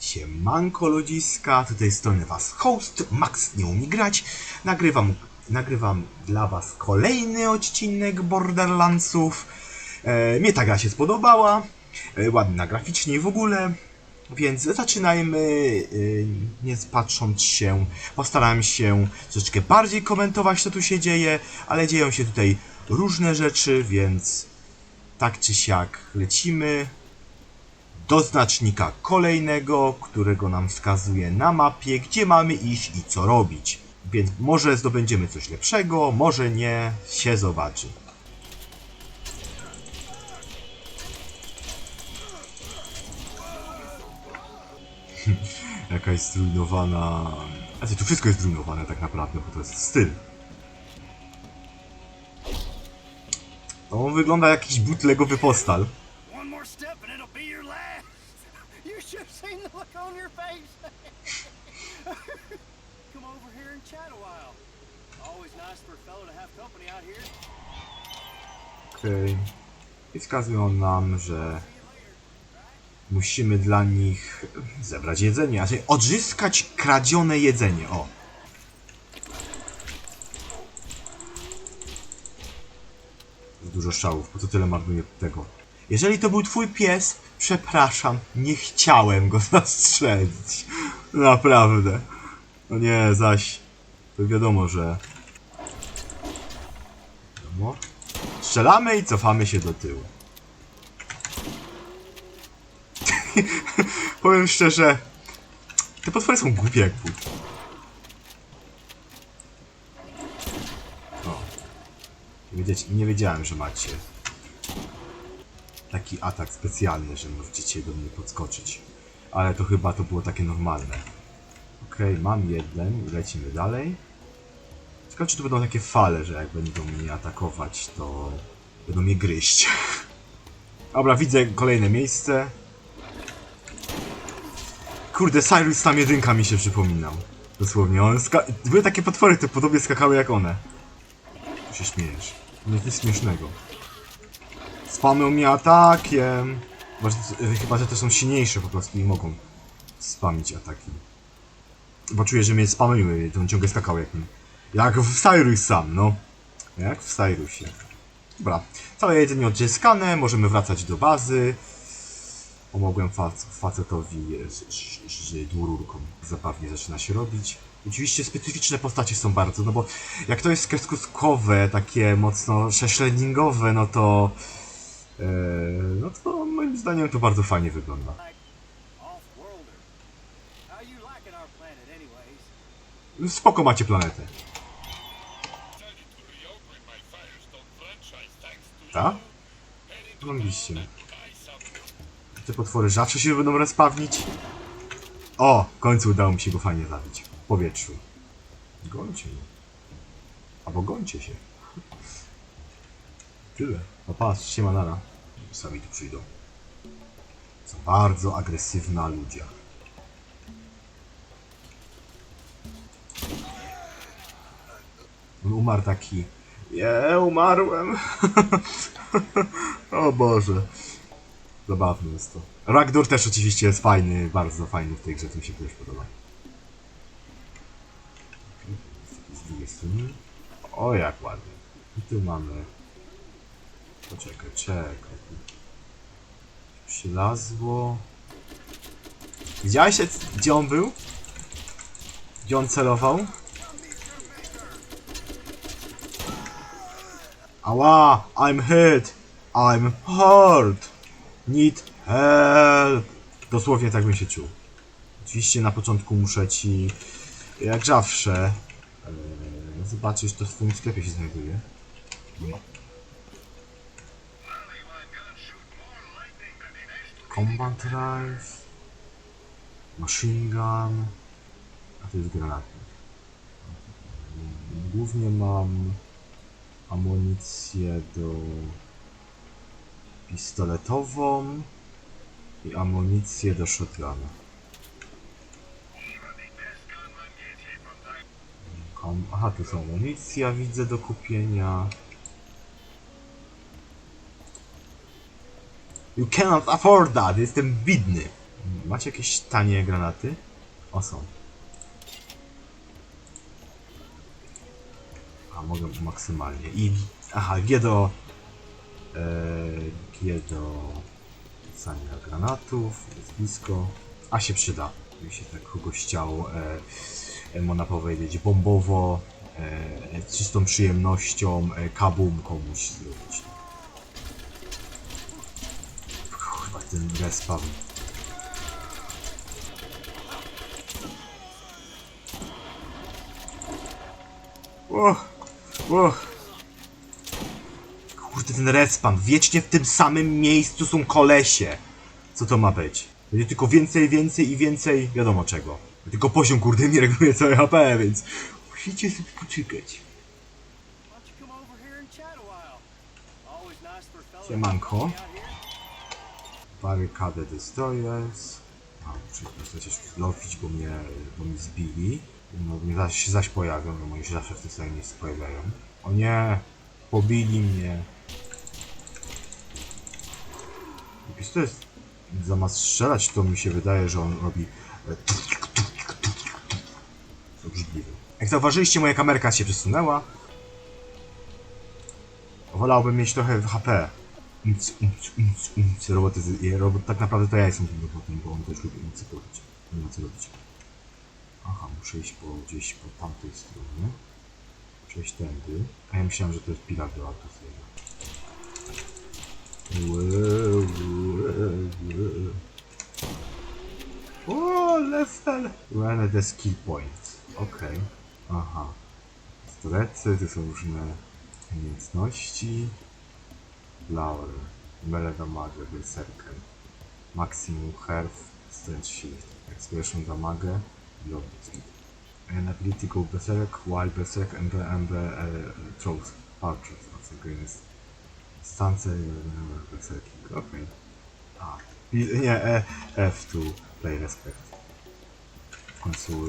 Siemanko ludziska, tutaj strony was host, Max nie umie grać. Nagrywam, nagrywam dla was kolejny odcinek Borderlandsów. E, mnie ta gra się spodobała, e, ładna graficznie i w ogóle. Więc zaczynajmy, e, nie patrząc się, postaram się troszeczkę bardziej komentować co tu się dzieje, ale dzieją się tutaj różne rzeczy, więc tak czy siak lecimy do znacznika kolejnego, którego nam wskazuje na mapie, gdzie mamy iść i co robić. Więc może zdobędziemy coś lepszego, może nie, się zobaczy. Jakaś zrujnowana... Znaczy, tu wszystko jest zrujnowane tak naprawdę, bo to jest styl. On wygląda jak jakiś bootlegowy postal. Seen the look on your face. Come over here and chat a while. Always nice for a fellow to have company out here. I wskazują nam, że musimy dla nich zebrać jedzenie, znaczy odzyskać kradzione jedzenie. O. Dużo szałów, po co tyle marnuję tego? Jeżeli to był twój pies, przepraszam, nie chciałem go zastrzelić. Naprawdę. No nie, zaś. To wiadomo, że... Wiadomo. Strzelamy i cofamy się do tyłu. Powiem szczerze, te potwory są głupie jak but. O. Nie wiedziałem, że macie taki atak specjalny, że możecie do mnie podskoczyć. Ale to chyba to było takie normalne. Okej, mam jeden lecimy dalej. Ciekawe, czy to będą takie fale, że jak będą mnie atakować, to będą mnie gryźć. Dobra, widzę kolejne miejsce. Kurde, Cyrus tam jedynka mi się przypominał. Dosłownie, on. Były takie potwory, które podobnie skakały jak one. Tu się śmiejesz. Nic nic śmiesznego. Spamują mnie atakiem. Chyba, że, chyba, że te są silniejsze po prostu i mogą spamić ataki. Bo czuję, że mnie spamują, to on ciągle skakał jak mi. Jak w Cyrus sam, no. Jak w Cyrusie. Dobra, całe jedzenie odzyskane, możemy wracać do bazy. Pomogłem fac facetowi z, z, z dwururką. Zabawnie zaczyna się robić. Oczywiście specyficzne postacie są bardzo, no bo jak to jest kreskówkowe, takie mocno szeszleningowe, no to... E, no to moim zdaniem to bardzo fajnie wygląda. Spoko macie planetę. Tak? Oczywiście. Te potwory zawsze się będą respawnić. O! W końcu udało mi się go fajnie zabić. W powietrzu. Gońcie mnie. Albo gońcie się. Tyle. No patrz, siema nara. Sami tu przyjdą. Są bardzo agresywna ludzie. On umarł taki. Nie, umarłem. o Boże. Zabawne jest to. Ragdur też oczywiście jest fajny, bardzo fajny w tej grze, to mi się też podoba. Z drugiej strony. O, jak ładnie. I tu mamy... Poczekaj, czekaj. Przylazło. Widziałeś, gdzie on był? Gdzie on celował? Ała, I'm hit. I'm hurt. Need help. Dosłownie tak bym się czuł. Oczywiście na początku muszę ci, jak zawsze, e, zobaczyć, to w twoim sklepie się znajduje. Combat Rifle, Machine Gun, a to jest granatnik. Głównie mam amunicję do pistoletową i amunicję do shotguna. Aha, tu są amunicja, widzę do kupienia. You cannot afford that, jestem bidny. Macie jakieś tanie granaty? O, są. A, mogę maksymalnie. I... Aha, G do... E, G do... Rzucania granatów. Jest blisko. A się przyda. Mi się tak kogoś chciało. E, e, można powiedzieć bombowo. E, z czystą przyjemnością. E, kabum komuś zrobić. Ten respawn. O, o. Kurde, ten respawn. Wiecznie w tym samym miejscu są kolesie. Co to ma być? Będzie tylko więcej, więcej i więcej wiadomo czego. Tylko poziom kurde mi reguluje całe HP, więc musicie sobie poczekać. Siemanko. Barykadę Destroyers. A, postać się zlofić, bo mnie, bo mnie zbili. No, mnie zaś, zaś pojawią, no oni się zawsze w tym samym miejscu pojawiają. O nie! Pobili mnie. Pistolet zamiast strzelać, to mi się wydaje, że on robi... e, Obrzydliwy. Jak zauważyliście, moja kamerka się przesunęła. Wolałbym mieć trochę HP. Umc, umc, umc, umc. Roboty, z- robot, tak naprawdę to ja jestem tym robotem, bo on też lubi umcykować. Nie ma co robić. Aha, muszę iść po, gdzieś po tamtej stronie. Przejść tędy. A ja myślałem, że to jest pilar do łe. O, level! When the skill point. Okej. Aha. Pistolety, to są różne umiejętności. Flower, Melee Damage, Berserker, Maximum Health, Strength Shield, Expression Damage, Blood Speed. An ability go Berserk, while Berserk and MB uh, throws archers against stance uh, Berserking. Okej. A, i- nie, e, F to play respect. W końcu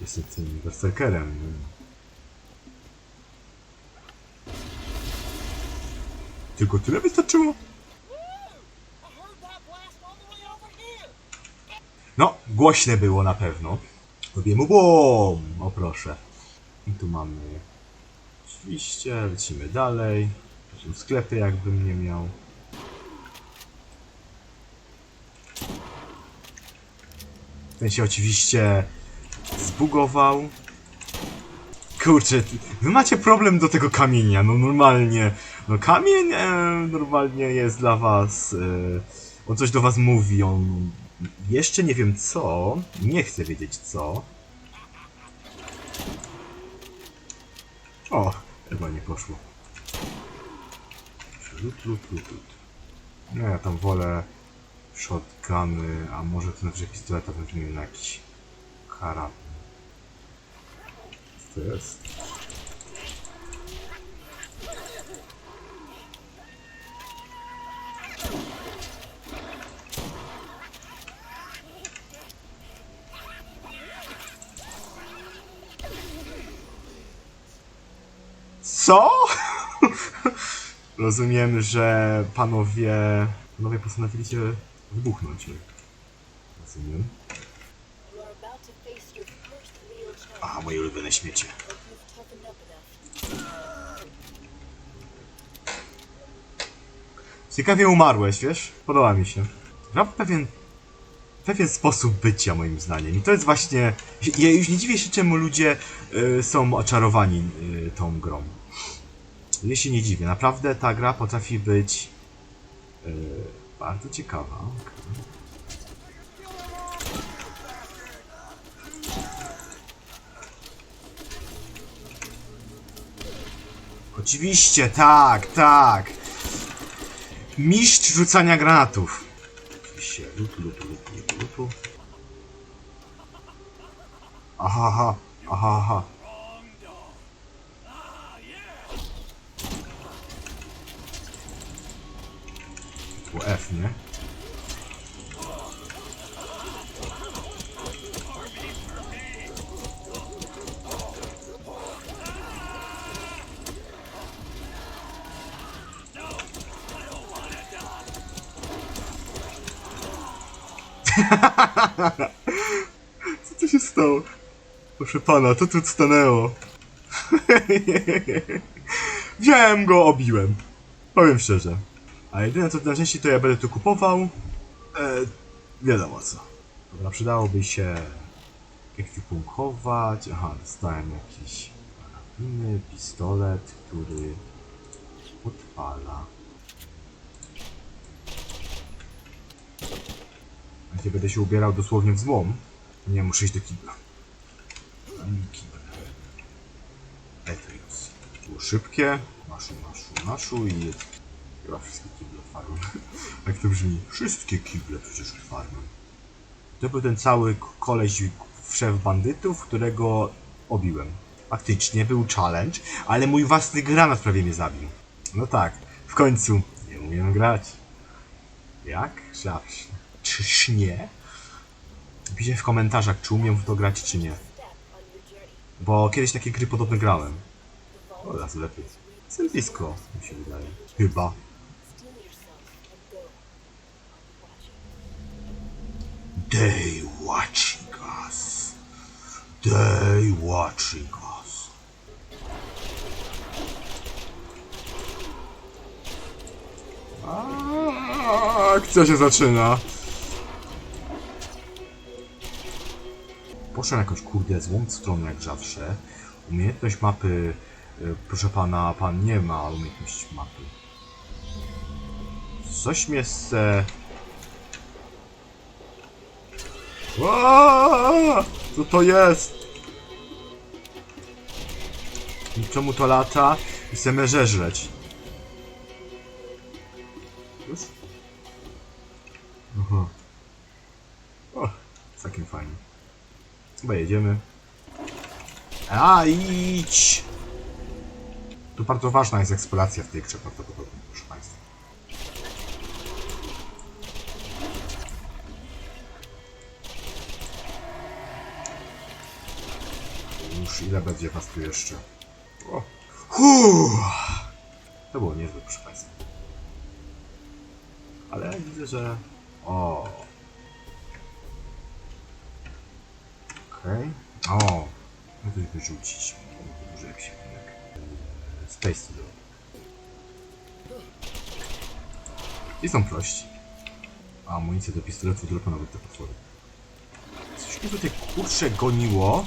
jestem tym Berserkerem. Tylko tyle wystarczyło? No, głośne było na pewno. Robię mu BOOM! O proszę. I tu mamy... Oczywiście, lecimy dalej. Tu są sklepy, jakbym nie miał. Ten się oczywiście zbugował. Kurczę, wy macie problem do tego kamienia, no normalnie. No kamień e, normalnie jest dla was... E, on coś do was mówi, on... Jeszcze nie wiem co, nie chcę wiedzieć co. O, chyba nie poszło. Lut, lut, lut, lut. No ja tam wolę shotguny, a może to znaczy pistoleta weźmiemy na jakiś karabin. Co to jest? Co? Rozumiem, że panowie... Panowie postanowiliście wybuchnąć. Rozumiem. A, moje ulubione śmiecie. Ciekawie umarłeś, wiesz? Podoba mi się. Gra pewien... Pewien sposób bycia, moim zdaniem. I to jest właśnie... Ja już nie dziwię się, czemu ludzie y, są oczarowani y, tą grą. Ja się nie dziwię. Naprawdę ta gra potrafi być... Y, bardzo ciekawa. Oczywiście, tak, tak. Mistrz rzucania granatów. Oczywiście, lupu, lupu, lupu, lupu, lupu. Aha, aha, aha, aha. Było F, nie? Co tu się stało? Proszę pana, co tu stanęło? Wziąłem go, obiłem. Powiem szczerze. A jedyne co na części to ja będę tu kupował. E, wiadomo co. Dobra, przydałoby się ekwipunkować. Aha, dostałem jakiś karabiny, pistolet, który odpala. Gdzie będę się ubierał dosłownie w złom. Nie, muszę iść do kibla. Etrius. Było szybkie. Maszu, maszu, maszu i. Chyba wszystkie kible otwarłem. Jak to brzmi? Wszystkie kible przecież otwarłem. To był ten cały koleś, szef bandytów, którego obiłem. Faktycznie był challenge, ale mój własny granat prawie mnie zabił. No tak, w końcu nie umiem grać. Jak? Zawsze. Czyż nie? Piszcie w komentarzach, czy umiem w to grać, czy nie. Bo kiedyś takie gry podobne grałem. O, raz lepiej. Jestem blisko, mi się wydaje. Chyba. Steel yourself and go. Watching. They watching us. They watching us. Aaaa, Akcja się zaczyna. Poszedłem jakąś kurde złą stronę jak zawsze. Umiejętność mapy, y, proszę pana, pan nie ma umiejętności mapy. Coś mnie. Aaaa! Co to jest? I czemu to lata? I chcemy żeżreć. Już? Aha. O, całkiem fajnie. Chyba jedziemy. A, idź! Tu bardzo ważna jest eksploracja w tej grze prawdopodobnie, proszę Państwa. Ile będzie was tu jeszcze? O. To było niezłe, proszę Państwa. Ale widzę, że... O. Okej. O. No to wyrzucić. Może jak się jak... Space to I są prości. A amunicję do pistoletu dropa nawet te potwory. Coś mnie tutaj kurczę goniło.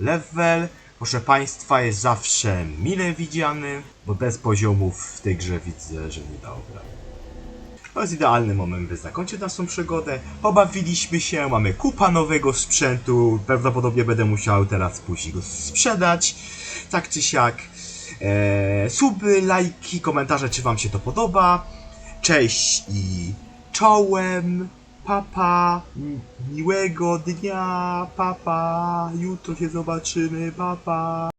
Level, proszę Państwa, jest zawsze mile widziany, bo bez poziomów w tej grze widzę, że nie da obrady. To jest idealny moment, by zakończyć naszą przygodę. Pobawiliśmy się, mamy kupa nowego sprzętu. Prawdopodobnie będę musiał teraz później go sprzedać. Tak czy siak. Eee, suby, lajki, komentarze, czy Wam się to podoba. Cześć i czołem. Papa, mi- miłego dnia, papa, jutro się zobaczymy, papa.